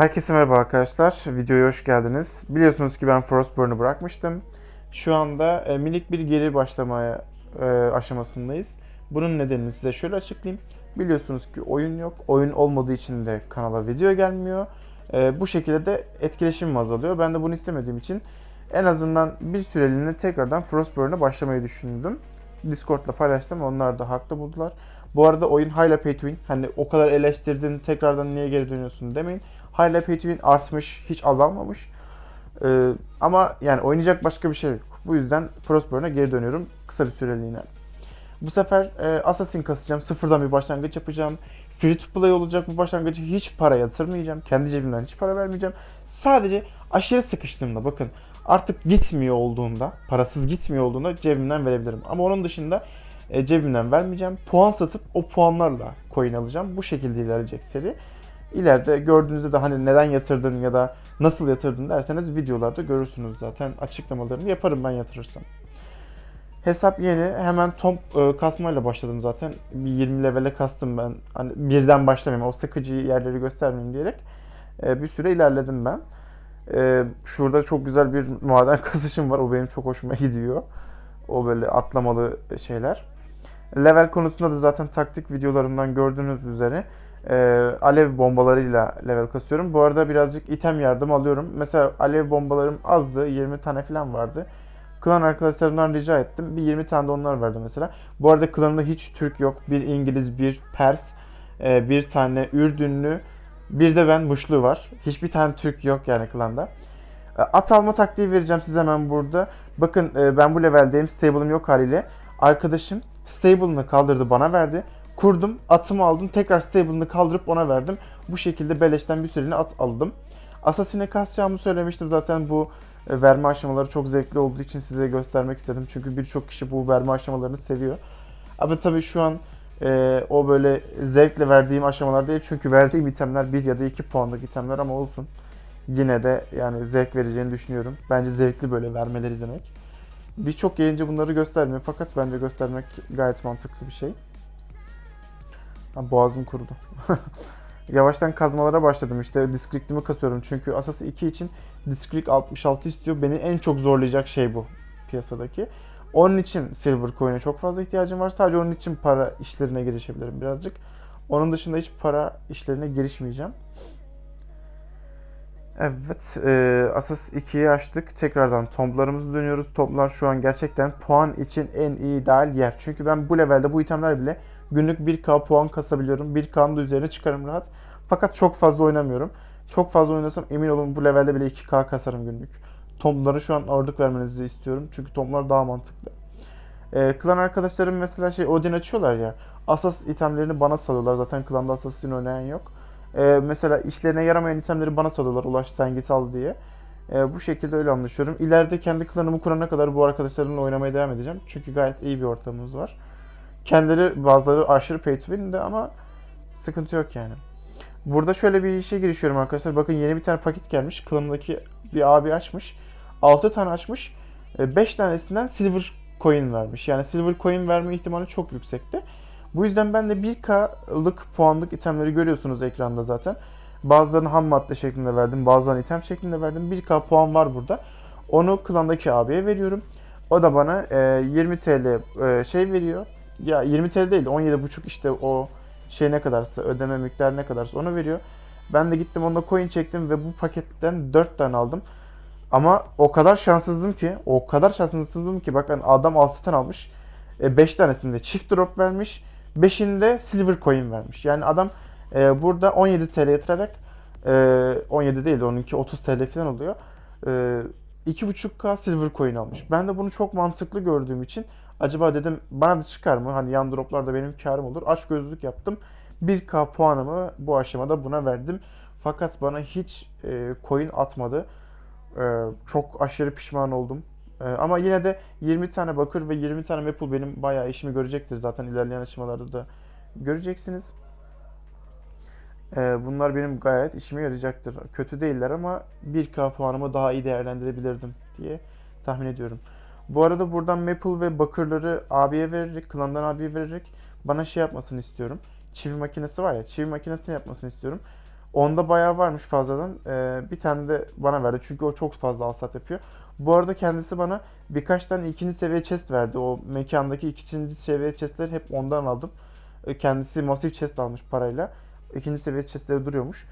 Herkese merhaba arkadaşlar. Videoya hoş geldiniz. Biliyorsunuz ki ben Frostburn'u bırakmıştım. Şu anda e, minik bir geri başlamaya e, aşamasındayız. Bunun nedenini size şöyle açıklayayım. Biliyorsunuz ki oyun yok. Oyun olmadığı için de kanala video gelmiyor. E, bu şekilde de etkileşimim azalıyor. Ben de bunu istemediğim için en azından bir süreliğine tekrardan Frostburn'a başlamayı düşündüm. Discord'da paylaştım. Onlar da haklı buldular. Bu arada oyun hala pay to win. Hani o kadar eleştirdin tekrardan niye geri dönüyorsun demeyin. Hala pay artmış, hiç azalmamış. Ee, ama yani oynayacak başka bir şey yok. Bu yüzden Frostburn'a geri dönüyorum kısa bir süreliğine. Bu sefer e, Assassin kasacağım. Sıfırdan bir başlangıç yapacağım. Free to play olacak bu başlangıcı. Hiç para yatırmayacağım. Kendi cebimden hiç para vermeyeceğim. Sadece aşırı sıkıştığımda bakın artık gitmiyor olduğunda, parasız gitmiyor olduğunda cebimden verebilirim. Ama onun dışında e, cebimden vermeyeceğim. Puan satıp o puanlarla coin alacağım. Bu şekilde ilerleyecek seri. İleride gördüğünüzde de hani neden yatırdın ya da nasıl yatırdın derseniz videolarda görürsünüz zaten. Açıklamalarını yaparım ben yatırırsam. Hesap yeni. Hemen top e, kasmayla başladım zaten. Bir 20 levele kastım ben. Hani birden başlamayayım. O sıkıcı yerleri göstermeyeyim diyerek. E, bir süre ilerledim ben. E, şurada çok güzel bir maden kazışım var. O benim çok hoşuma gidiyor. O böyle atlamalı şeyler. Level konusunda da zaten taktik videolarımdan gördüğünüz üzere e, alev bombalarıyla level kasıyorum. Bu arada birazcık item yardım alıyorum. Mesela alev bombalarım azdı. 20 tane falan vardı. Klan arkadaşlarımdan rica ettim. Bir 20 tane de onlar verdi mesela. Bu arada klanımda hiç Türk yok. Bir İngiliz, bir Pers, e, bir tane Ürdünlü, bir de ben Muşlu var. Hiçbir tane Türk yok yani klanda. E, At alma taktiği vereceğim size hemen burada. Bakın e, ben bu leveldeyim. Stable'ım yok haliyle. Arkadaşım stable'ını kaldırdı bana verdi. Kurdum, atımı aldım. Tekrar stable'ını kaldırıp ona verdim. Bu şekilde beleşten bir süreliğine at aldım. Asasine kasacağımı söylemiştim zaten bu e, verme aşamaları çok zevkli olduğu için size göstermek istedim. Çünkü birçok kişi bu verme aşamalarını seviyor. Ama tabii şu an e, o böyle zevkle verdiğim aşamalar değil. Çünkü verdiğim itemler 1 ya da 2 puanlık itemler ama olsun. Yine de yani zevk vereceğini düşünüyorum. Bence zevkli böyle vermeleri izlemek. Birçok yayıncı bunları göstermiyor fakat bence göstermek gayet mantıklı bir şey. Ha, boğazım kurudu. Yavaştan kazmalara başladım işte disclict'imi kasıyorum çünkü Asas 2 için disclick 66 istiyor. Beni en çok zorlayacak şey bu piyasadaki. Onun için silver coin'e çok fazla ihtiyacım var. Sadece onun için para işlerine girişebilirim birazcık. Onun dışında hiç para işlerine girişmeyeceğim. Evet, e, Asas 2'yi açtık. Tekrardan tomblarımızı dönüyoruz. Toplar şu an gerçekten puan için en iyi ideal yer. Çünkü ben bu levelde bu itemler bile günlük 1k puan kasabiliyorum. 1k'nın da üzerine çıkarım rahat. Fakat çok fazla oynamıyorum. Çok fazla oynasam emin olun bu levelde bile 2k kasarım günlük. Tomblara şu an ağırlık vermenizi istiyorum. Çünkü tomblar daha mantıklı. E, klan arkadaşlarım mesela şey Odin açıyorlar ya. Asas itemlerini bana salıyorlar. Zaten klanda Assassin oynayan yok. Ee, mesela işlerine yaramayan itemleri bana salıyorlar. Ulaş sen git al diye. Ee, bu şekilde öyle anlaşıyorum. İleride kendi klanımı kurana kadar bu arkadaşlarımla oynamaya devam edeceğim. Çünkü gayet iyi bir ortamımız var. Kendileri bazıları aşırı pay to win de ama sıkıntı yok yani. Burada şöyle bir işe girişiyorum arkadaşlar. Bakın yeni bir tane paket gelmiş. Klanımdaki bir abi açmış. 6 tane açmış. 5 tanesinden silver coin vermiş. Yani silver coin verme ihtimali çok yüksekti. Bu yüzden ben de 1K'lık puanlık itemleri görüyorsunuz ekranda zaten. Bazılarını ham madde şeklinde verdim, bazılarını item şeklinde verdim. 1K puan var burada. Onu klandaki abiye veriyorum. O da bana e, 20 TL e, şey veriyor. Ya 20 TL değil, 17,5 işte o şey ne kadarsa, ödeme miktarı ne kadarsa onu veriyor. Ben de gittim onda coin çektim ve bu paketten 4 tane aldım. Ama o kadar şanssızdım ki, o kadar şanssızdım ki bakın adam 6 tane almış. 5 tanesinde çift drop vermiş. 5'inde silver coin vermiş. Yani adam e, burada 17 TL yatırarak e, 17 değil de onunki 30 TL falan oluyor. E, 2.5k silver coin almış. Ben de bunu çok mantıklı gördüğüm için acaba dedim bana da çıkar mı? Hani yan droplarda benim karım olur. Aç gözlük yaptım. 1k puanımı bu aşamada buna verdim. Fakat bana hiç e, coin atmadı. E, çok aşırı pişman oldum. Ee, ama yine de 20 tane bakır ve 20 tane maple benim bayağı işimi görecektir zaten ilerleyen aşamalarda da göreceksiniz. Ee, bunlar benim gayet işime yarayacaktır. Kötü değiller ama 1k puanımı daha iyi değerlendirebilirdim diye tahmin ediyorum. Bu arada buradan maple ve bakırları abiye vererek, klandan abiye vererek bana şey yapmasını istiyorum. Çivi makinesi var ya, çivi makinesini yapmasını istiyorum. Onda bayağı varmış fazladan. Ee, bir tane de bana verdi çünkü o çok fazla alsat yapıyor. Bu arada kendisi bana birkaç tane ikinci seviye chest verdi. O mekandaki ikinci seviye chestleri hep ondan aldım. Ee, Kendisi masif chest almış parayla. İkinci seviye chestleri duruyormuş.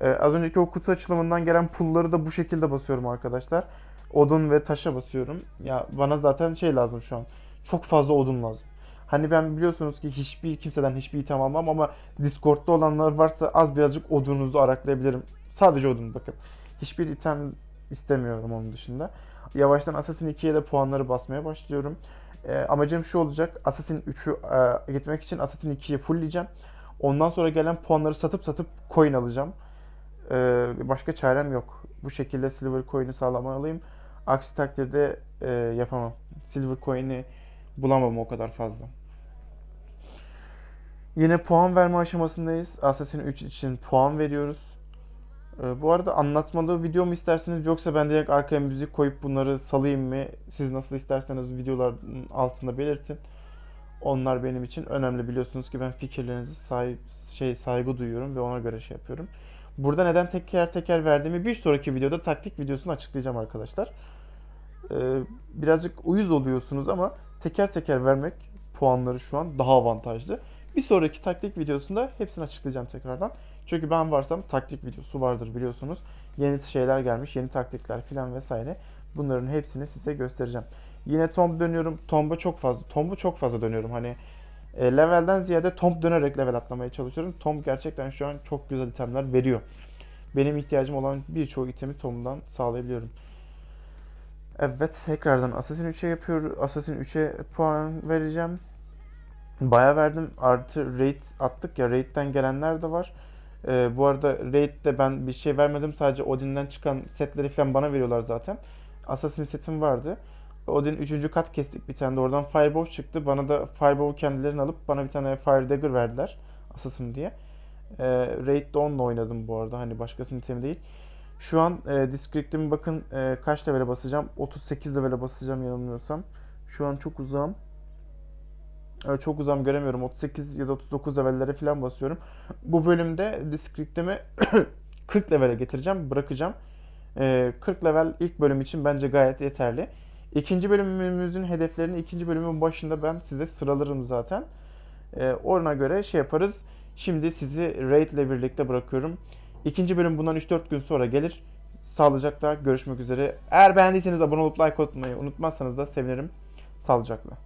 Ee, az önceki o kutu açılımından gelen pulları da bu şekilde basıyorum arkadaşlar. Odun ve taşa basıyorum. Ya bana zaten şey lazım şu an. Çok fazla odun lazım. Hani ben biliyorsunuz ki hiçbir kimseden hiçbir item almam ama Discord'da olanlar varsa az birazcık odununuzu araklayabilirim. Sadece odun bakın. Hiçbir item istemiyorum onun dışında. Yavaştan Assassin 2'ye de puanları basmaya başlıyorum. Ee, amacım şu olacak. Assassin 3'ü e, gitmek için Assassin 2'yi fullleyeceğim. Ondan sonra gelen puanları satıp satıp coin alacağım. Ee, başka çarem yok. Bu şekilde Silver Coin'i sağlamalıyım. Aksi takdirde e, yapamam. Silver Coin'i bulamam o kadar fazla. Yine puan verme aşamasındayız. Assassin 3 için puan veriyoruz. Ee, bu arada anlatmalı video mu isterseniz yoksa ben direkt arkaya müzik koyup bunları salayım mı? Siz nasıl isterseniz videoların altında belirtin. Onlar benim için önemli. Biliyorsunuz ki ben fikirlerinize sahip şey saygı duyuyorum ve ona göre şey yapıyorum. Burada neden teker teker verdiğimi bir sonraki videoda taktik videosunu açıklayacağım arkadaşlar. Ee, birazcık uyuz oluyorsunuz ama teker teker vermek puanları şu an daha avantajlı. Bir sonraki taktik videosunda hepsini açıklayacağım tekrardan. Çünkü ben varsam taktik videosu vardır biliyorsunuz. Yeni şeyler gelmiş, yeni taktikler filan vesaire. Bunların hepsini size göstereceğim. Yine tomb dönüyorum. Tomb'a çok fazla, tomb'u çok fazla dönüyorum. Hani e, levelden ziyade tomb dönerek level atlamaya çalışıyorum. Tomb gerçekten şu an çok güzel itemler veriyor. Benim ihtiyacım olan birçok itemi tomb'dan sağlayabiliyorum. Evet, tekrardan Assassin 3'e yapıyor. Assassin 3'e puan vereceğim. Bayağı verdim. Artı raid attık ya. Raid'den gelenler de var. Ee, bu arada raid'de ben bir şey vermedim. Sadece Odin'den çıkan setleri falan bana veriyorlar zaten. Assassin setim vardı. Odin 3. kat kestik bir tane de oradan Firebow çıktı. Bana da Firebow kendilerini alıp bana bir tane Fire Dagger verdiler. Assassin diye. Ee, Raid'de onunla oynadım bu arada. Hani başkasının itemi değil. Şu an e, Discrect'imi bakın e, kaç level'e basacağım? 38 level'e basacağım yanılmıyorsam. Şu an çok uzağım. Evet, çok uzağım göremiyorum. 38 ya da 39 level'lere falan basıyorum. Bu bölümde Discrect'imi 40 level'e getireceğim. Bırakacağım. E, 40 level ilk bölüm için bence gayet yeterli. İkinci bölümümüzün hedeflerini ikinci bölümün başında ben size sıralarım zaten. E, ona göre şey yaparız. Şimdi sizi Raid ile birlikte bırakıyorum. İkinci bölüm bundan 3-4 gün sonra gelir. Sağlıcakla görüşmek üzere. Eğer beğendiyseniz abone olup like atmayı unutmazsanız da sevinirim. Sağlıcakla.